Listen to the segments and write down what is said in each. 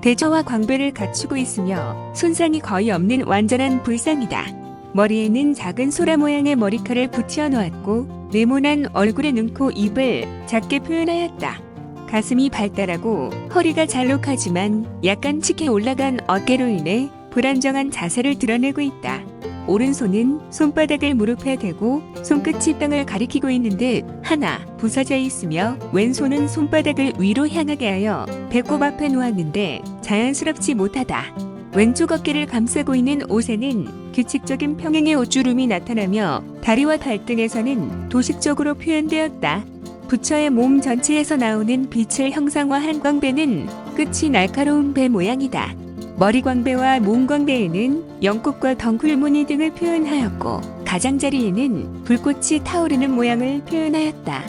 대저와 광배를 갖추고 있으며 손상이 거의 없는 완전한 불상이다. 머리에는 작은 소라 모양의 머리칼을 붙여 놓았고 네모난 얼굴의 눈, 코, 입을 작게 표현하였다. 가슴이 발달하고 허리가 잘록하지만 약간 치켜 올라간 어깨로 인해 불안정한 자세를 드러내고 있다. 오른손은 손바닥을 무릎에 대고 손끝이 땅을 가리키고 있는 듯 하나 부서져 있으며 왼손은 손바닥을 위로 향하게 하여 배꼽 앞에 놓았는데 자연스럽지 못하다. 왼쪽 어깨를 감싸고 있는 옷에는 규칙적인 평행의 옷주름이 나타나며 다리와 발등에서는 도식적으로 표현되었다. 부처의 몸 전체에서 나오는 빛을 형상화한 광배는 끝이 날카로운 배 모양이다. 머리광배와 몸광배에는 연꽃과 덩굴무늬 등을 표현하였고 가장자리에는 불꽃이 타오르는 모양을 표현하였다.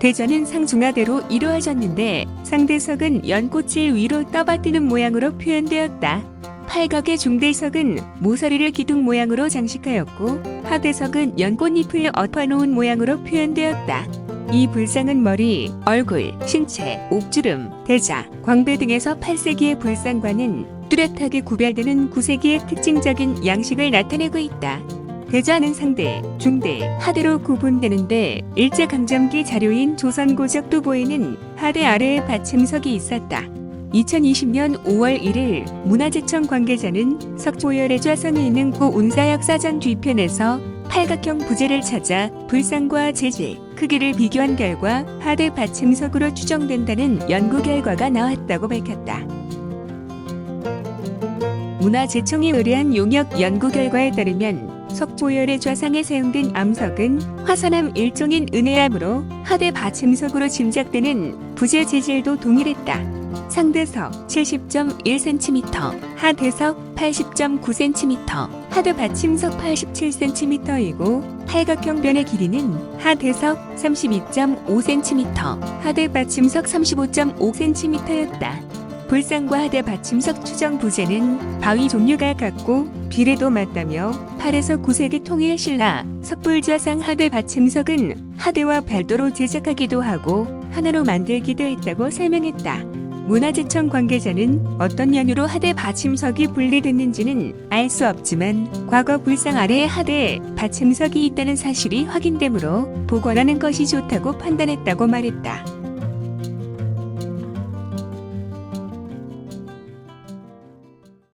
대전은 상중하대로 이루어졌는데 상대석은 연꽃을 위로 떠받드는 모양으로 표현되었다. 팔각의 중대석은 모서리를 기둥 모양으로 장식하였고 하대석은 연꽃잎을 엎어놓은 모양으로 표현되었다. 이 불상은 머리, 얼굴, 신체, 옥주름, 대자, 광배 등에서 8세기의 불상과는 뚜렷하게 구별되는 9세기의 특징적인 양식을 나타내고 있다. 대자는 상대, 중대, 하대로 구분되는데 일제강점기 자료인 조선고적도 보이는 하대 아래에 받침석이 있었다. 2020년 5월 1일 문화재청 관계자는 석조열의 좌성에 있는 고 운사역 사전 뒤편에서 팔각형 부재를 찾아 불상과 재질, 크기를 비교한 결과 하대 받침석으로 추정된다는 연구 결과가 나왔다고 밝혔다. 문화재청이 의뢰한 용역 연구 결과에 따르면 석조열의 좌상에 사용된 암석은 화산암 일종인 은혜암으로 하대 받침석으로 짐작되는 부재 재질도 동일했다. 상대석 70.1cm, 하대석 80.9cm, 하대 받침석 87cm이고 팔각형 변의 길이는 하대석 32.5cm, 하대 받침석 35.5cm였다. 불상과 하대 받침석 추정 부재는 바위 종류가 같고 비례도 맞다며 8에서 9세기 통일 신라 석불좌상 하대 받침석은 하대와 별도로 제작하기도 하고 하나로 만들기도 했다고 설명했다. 문화재청 관계자는 어떤 연유로 하대 받침석이 분리됐는지는 알 수 없지만 과거 불상 아래에 하대 받침석이 있다는 사실이 확인되므로 복원하는 것이 좋다고 판단했다고 말했다.